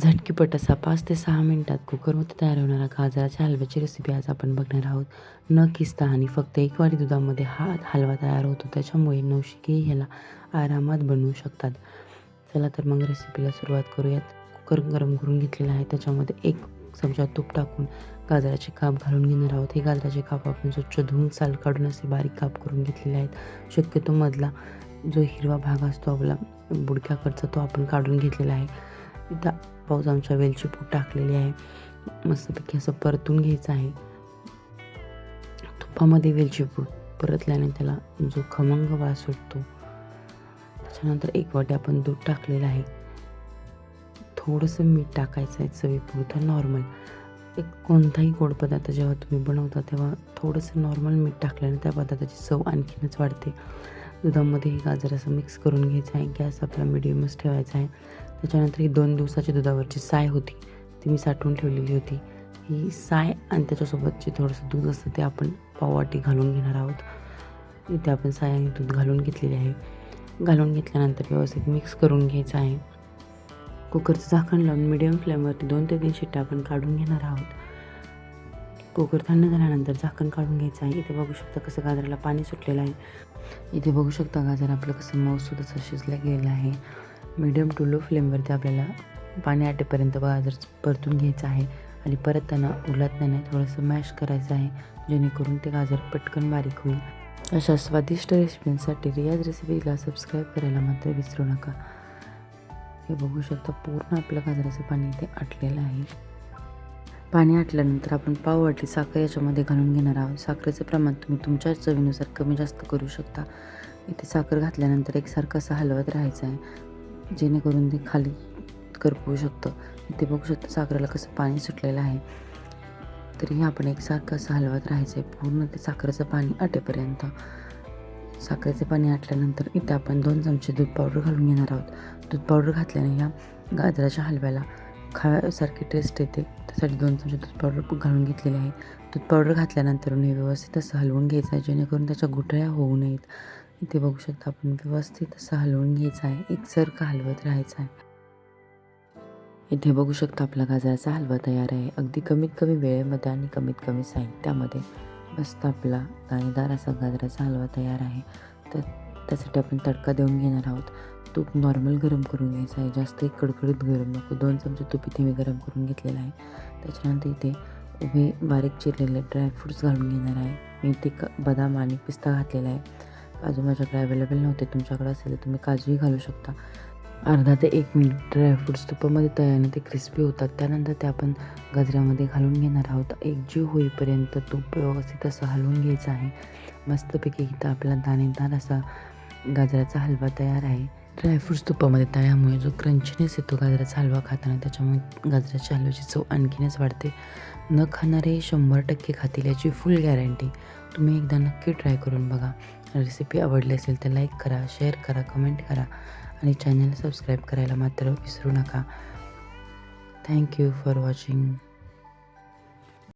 झटकीपट असा पाच ते सहा मिनिटात कुकरमध्ये तयार होणारा गाजराच्या हलव्याची रेसिपी आज आपण बघणार आहोत. न किसता आणि फक्त एक वाटी दुधामध्ये हा हलवा तयार होतो त्याच्यामुळे नवशिके ह्याला आरामात बनवू शकतात. चला तर मग रेसिपीला सुरुवात करूयात. कुकर गरम करून घेतलेला आहे त्याच्यामध्ये एक चमचा तूप टाकून गाजराचे काप घालून घेणार आहोत. हे गाजराचे काप आपण स्वच्छ धुवून साल काढून असे बारीक काप करून घेतलेले आहेत. शक्यतो मधला जो हिरवा भाग असतो आपला बुडक्याकडचा तो आपण काढून घेतलेला आहे. इथं पाऊस आमच्या वेलची पूड टाकलेली आहे. मस्तपैकी असं परतून घ्यायचं आहे. तुपामध्ये वेलची पूड परतल्याने त्याला जो खमंग वास सुटतो त्याच्यानंतर एक वाटी आपण दूध टाकलेलं आहे. थोडंसं मीठ टाकायचं आहे चवीपुरतं नॉर्मल. एक कोणताही गोड पदार्थ जेव्हा तुम्ही बनवता तेव्हा थोडंसं नॉर्मल मीठ टाकल्याने त्या पदार्थाची चव आणखीनच वाढते. दुधामध्ये हे गाजर असं मिक्स करून घ्यायचं आहे. गॅस आपला मिडियमच ठेवायचा आहे. त्याच्यानंतर ही दोन दिवसाची दुधावरची साय होती ती मी साठवून ठेवलेली होती. ही साय आणि त्याच्यासोबत जे थोडंसं दूध असतं ते आपण पाववाटी घालून घेणार आहोत. इथे आपण साय आणि दूध घालून घेतलेले आहे. घालून घेतल्यानंतर व्यवस्थित मिक्स करून घ्यायचं आहे. कुकरचं झाकण लावून मिडियम फ्लेमवरती दोन ते तीन शिट्ट्या आपण काढून घेणार आहोत. कुकर थंड झाल्यानंतर झाकण काढून घ्यायचं आहे. इथे बघू शकता कसं गाजराला पाणी सुटलेलं आहे. इथे बघू शकता गाजर आपलं कसं मऊसूद असं शिजलं गेलेलं आहे. मीडियम टू लो फ्लेमवरती आपल्याला पाणी आटेपर्यंत गाजर परतून घ्यायचं आहे आणि परत त्यांना उलटण्याने थोडंसं मॅश करायचं आहे जेणेकरून ते गाजर पटकन बारीक होईल. अशा स्वादिष्ट रेसिपींसाठी रियाज रेसिपीला सबस्क्राईब करायला मात्र विसरू नका. हे बघू शकता पूर्ण आपलं गाजराचं पाणी इथे आटलेलं आहे. पाणी आटल्यानंतर आपण पाव वाटली साखर याच्यामध्ये घालून घेणार आहोत. साखरेचं प्रमाण तुम्ही तुमच्या चवीनुसार कमी जास्त करू शकता. इथे साखर घातल्यानंतर एकसारखं असं हलवत राहायचं आहे. जेणेकरून ते खाली करपवू शकतं. ते बघू शकतं साखरेला कसं पाणी सुटलेलं आहे. तरीही आपण एकसारखं असं हलवत राहायचं आहे. पूर्ण ते साखरेचं पाणी आटेपर्यंत. साखरेचे पाणी आटल्यानंतर इथे आपण दोन चमचे दूध पावडर घालून घेणार आहोत. दूध पावडर घातल्याने या गाजराच्या हलव्याला खाव्यासारखी टेस्ट येते. त्यासाठी दोन चमचे दूध पावडर घालून घेतलेले आहे. दूध पावडर घातल्यानंतर हे व्यवस्थित असं हलवून घ्यायचं आहे जेणेकरून त्याच्या गुठळ्या होऊ नयेत. इथे बघू शकता आपण व्यवस्थित असं हलवून घ्यायचं आहे. एकसारखं हलवत राहायचं आहे. इथे बघू शकता आपला गाजराचा हलवा तयार आहे. अगदी कमीत कमी वेळेमध्ये आणि कमीत कमी साहित्यामध्ये मस्त आपला दाणेदार असा गाजराचा हलवा तयार आहे. तर त्यासाठी आपण तडका देऊन घेणार आहोत. तूप नॉर्मल गरम करून घ्यायचं आहे. जास्त कडकडीत गरम नको. दोन चमचे तूप इथे मी गरम करून घेतलेलं आहे. त्याच्यानंतर इथे उभे बारीक चिरलेले ड्रायफ्रूट्स घालून घेणार आहे. मी इथे क बदाम आणि पिस्ता घातलेला आहे. काजू माझ्याकडे अवेलेबल नव्हते तुमच्याकडे असेल तर तुम्ही काजूही घालू शकता. अर्धा ते एक मिनिट ड्रायफ्रूट्स तुपामध्ये तळल्याने ते क्रिस्पी होतात. त्यानंतर ते आपण गजऱ्यामध्ये घालून घेणार आहोत. एक जीव होईपर्यंत तूप व्यवस्थित असं हलवून घ्यायचं आहे. मस्तपैकी इथं आपला दाणेदार असा गाजराचा हलवा तयार आहे. ड्रायफ्रूट्स तुपामध्ये तळल्यामुळे जो क्रंचीनेस येतो गाजराचा हलवा खाताना त्याच्यामुळे गाजराच्या हलव्याची चव आणखीनच वाढते. न खाणारे शंभर टक्के खातील याची फुल गॅरंटी तुम्ही एकदा नक्की ट्राय करून बघा. रेसिपी आवडली असेल तर लाईक करा शेअर करा कमेंट करा आणि चॅनल सबस्क्राईब करायला मात्र विसरू नका. Thank you for watching.